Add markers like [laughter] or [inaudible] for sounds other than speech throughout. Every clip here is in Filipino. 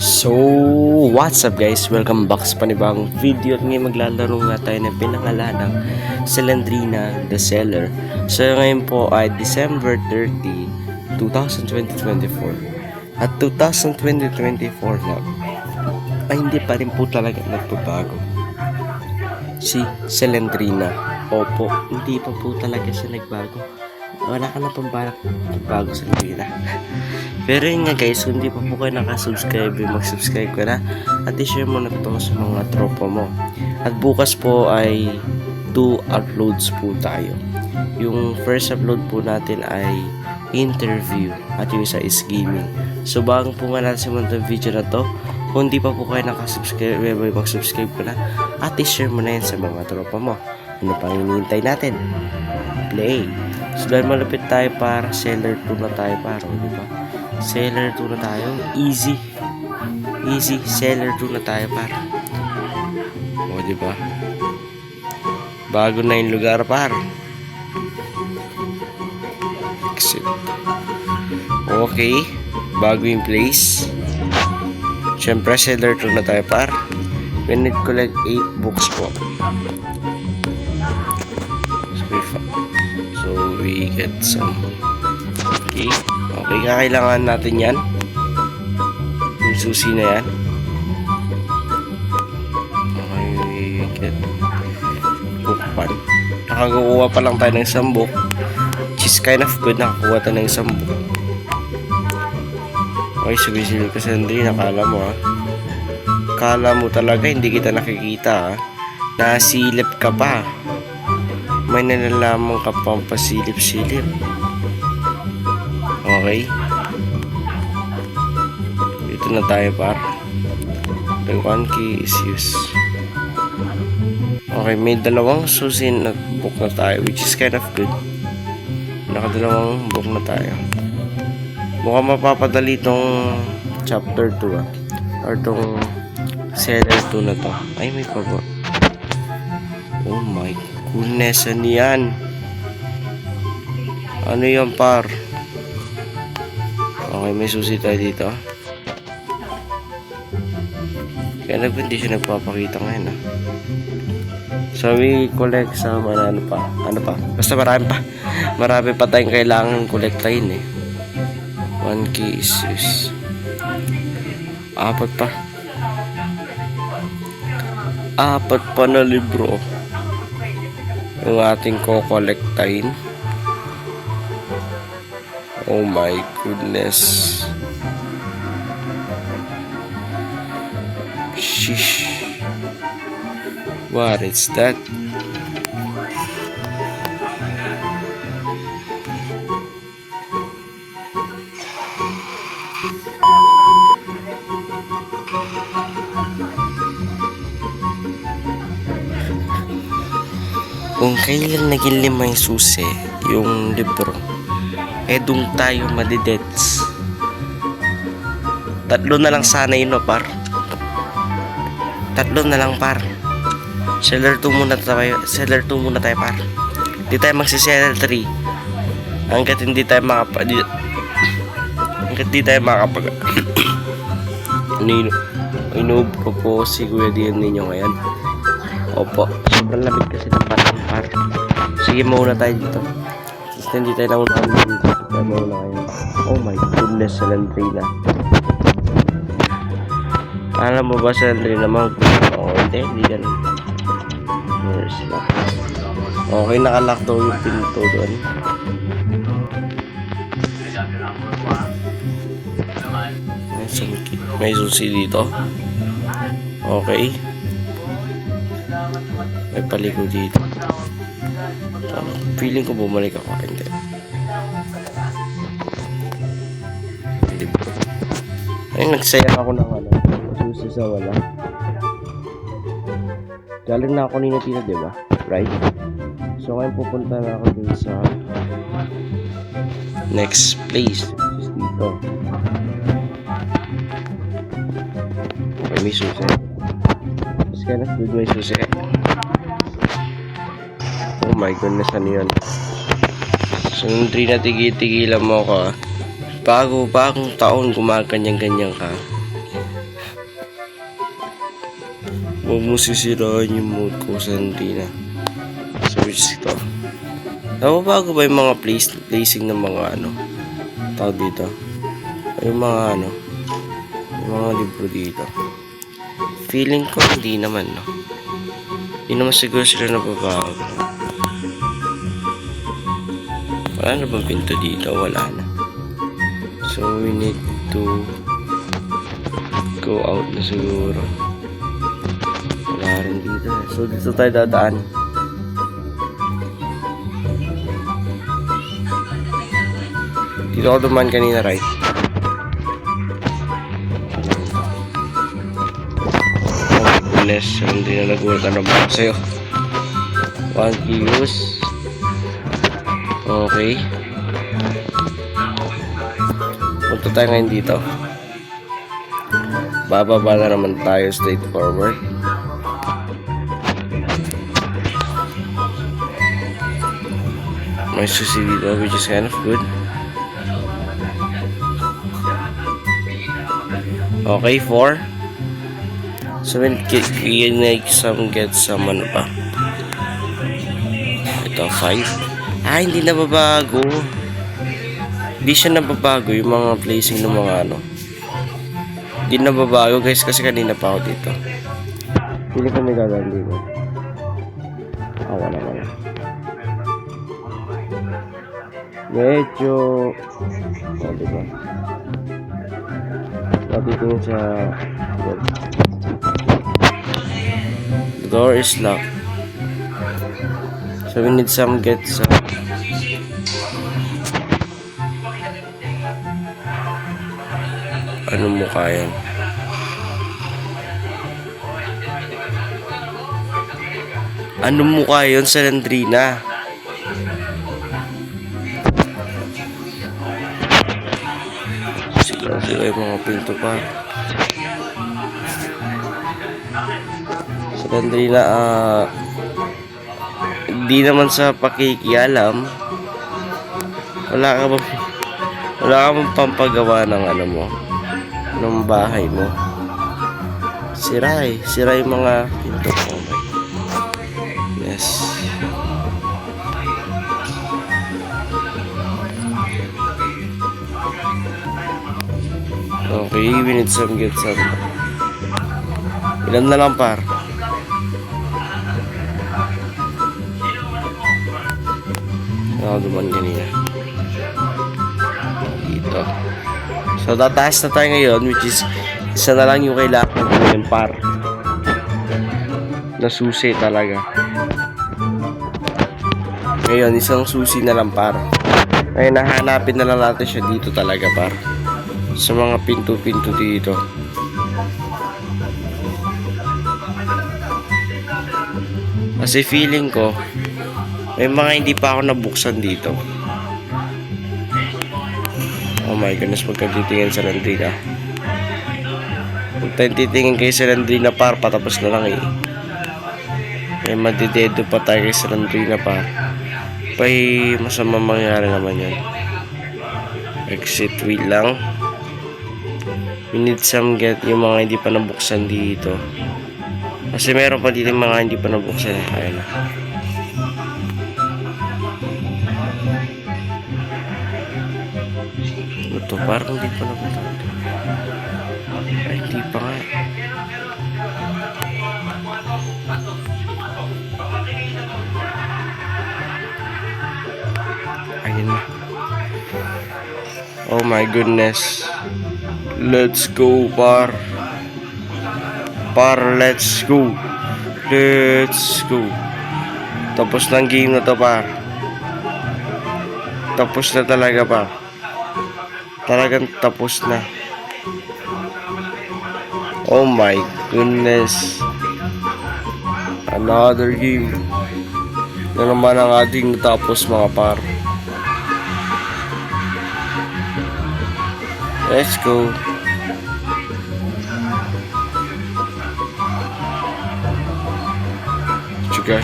So, what's up guys? Welcome back sa panibagong video at ngayon maglalaro nga tayo ng pinangalanang Celandrina the Seller. So, ngayon po ay December 30, 2024. At 2024 na ay hindi pa rin po talaga nagbabago. Si Celandrina. Opo, hindi pa po talaga siya nagbago. Wala ka na pang balak magbago sa Celandrina. [laughs] Pero yun nga guys, kung hindi pa po kayo nakasubscribe, mag-subscribe ka na at i-share mo na ito sa mga tropa mo. At bukas po ay 2 uploads po tayo. Yung first upload po natin ay interview at yung isa is gaming. So bago po nga natin simulan itong video na to, kung hindi pa po kayo nakasubscribe, eh, mag-subscribe ka na at i-share mo na yan sa mga tropa mo. Ano pang hinihintay natin? Play! So dahil malapit tayo para seller 2 na tayo para, di ba? Seller 2 na tayo. Easy. Easy. Seller 2 na tayo par. O, di ba? Bago na yung lugar par. Exit. Okay. Bago yung place. Siyempre, seller 2 na tayo par. We need collect 8 books po. So, get some. Okay. Okay, kakailangan natin yan. Yung susi na yan. Okay, we get book pan. Nakakuha pa lang tayo ng isang book. Which is kind of good, nakakuha tayo ng isang book. Okay, sumisilip ka sa Andre, nakala mo ha. Kala mo talaga, hindi kita nakikita ha. Nasilip ka pa. May nalalaman ka pang pasilip-silip. Okay. Dito na tayo par. The one key is used. Okay, may dalawang susi na book na tayo which is kind of good. Nakadalawang book na tayo. Mukhang mapapadali tong chapter 2 ah. Or tong seller 2 na to. Ay, may pa ba? Oh my goodness, ano yan? Ano yan par? Okay, may susi tayo dito. Kaya hindi siya nagpapakita ngayon ah. So we collect some ano, ano pa, ano pa. Basta marami pa. Marami pa tayong kailangan kolektahin eh. 1 key is use. Apat pa. Apat pa na libro. Yung ating kokolektahin. Oh my goodness. Sheesh. What is that? Kung kailan naging lima yung susi, yung libro, eh doon tayo madidets. Tatlo na lang sana yun, no, par. Tatlo na lang, par. Seller 2 muna tayo. Seller 2 muna tayo, par. Di tayo magsi-seller 3. Hanggat hindi tayo makapa... Di, hanggat di tayo makapag... [coughs] Nino, inoob ko po si Kuya Dian ninyo ngayon. Opo, sobrang lamig kasi ng panahon, par. Sige, mauna tayo dito. Basta hindi tayo nauna dito. Tayo mauna ngayon. Oh my goodness, Salandrina. Alam mo ba sa Andre naman? Oo, hindi, hindi ganun. Where's lock? Okay, nakalock daw yung pinto doon. May susi dito. Okay. May paligo dito. Ano, feeling ko bumalik ako. Hindi. Hindi ba? Ay, nagsaya ako ng ano. Susi sa wala. Galing na ako ni Natina, di ba? Right? So, ngayon pupunta na ako dun sa next place. Dito. May susi. Kind of good may susi. My goodness, ano yun? So, hindi na tigi-tigilan mo ako ah. Bago, bagong taon, gumaganyan-ganyan ka. Huwag mo sisiraan yung mood ko, Sandrina. So, which is ito. Nababago ba yung mga place, placing ng mga ano? Tawag dito. Yung mga ano? Yung mga libro dito. Feeling ko hindi naman, no? Hindi naman siguro sila nababago. Wala na bang pinto dito? Wala na. So, we need to go out na siguro. Wala rin dito. So, dito tayo dadaan. Dito ako duman kanina, right? Oh, goodness. Hindi na nagulat na ba ako sa'yo? One kilos. Okay. Punta tayo ngayon dito. Bababa na naman tayo straight forward. May susi dito which is kind of good. Okay, four. So when we make some get some ano pa. Ito, five. Ah, hindi na babago. Hindi siya nababago yung mga placing ng mga ano. Hindi na babago guys kasi kanina pa ako dito. Pili ko may gagawin dito. Ah, wala wala. Medyo... Oh, diba? Natitingin sa... The door is locked. So we need some get some... Ano mukha yan? Ano mukha yun sa Landrina? Sila sila yung mga pinto pa. Sa Landrina, ah... hindi naman sa pakikialam. Wala ka ba... Wala ka bang pampagawa ng ano mo? Ng bahay mo? Sira eh. Sira yung mga pinto ko. Yes. Okay, we need some some. Ilan na lang par? Ako duman kanina. Dito. So, tataas na tayo ngayon, which is, isa na lang yung kailangan ko ngayon, par. Na susi talaga. Ngayon, isang susi na lang, par. Ngayon, nahanapin na lang natin siya dito talaga, par. Sa mga pinto-pinto dito. Kasi feeling ko, may mga hindi pa ako nabuksan dito. Oh my goodness, magkatitingin sa Landrina. Huwag tayong titingin kayo sa Landrina par, patapos na lang eh. May madidedo pa tayo kay sa Landrina par. Pay masama mangyari naman yan. Exit wheel lang. We need some get yung mga hindi pa nabuksan dito. Kasi meron pa dito mga hindi pa nabuksan. Ayun na. Ito, parang hindi pa nabuksan. Ay, hindi pa nga. Ayun na. Oh my goodness. Let's go, par. Par, let's go. Let's go. Tapos ng game na to, par. Tapos na talaga, par. Talagang tapos na. Oh my goodness. Another game. Na naman ang ating tapos mga par. Let's go.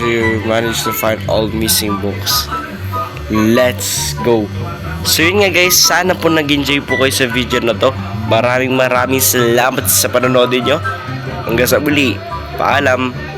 You managed to find all missing books. Let's go. So yun nga guys, sana po nag-enjoy po kayo sa video na to. Maraming maraming salamat sa panonood nyo. Hanggang sa muli. Paalam!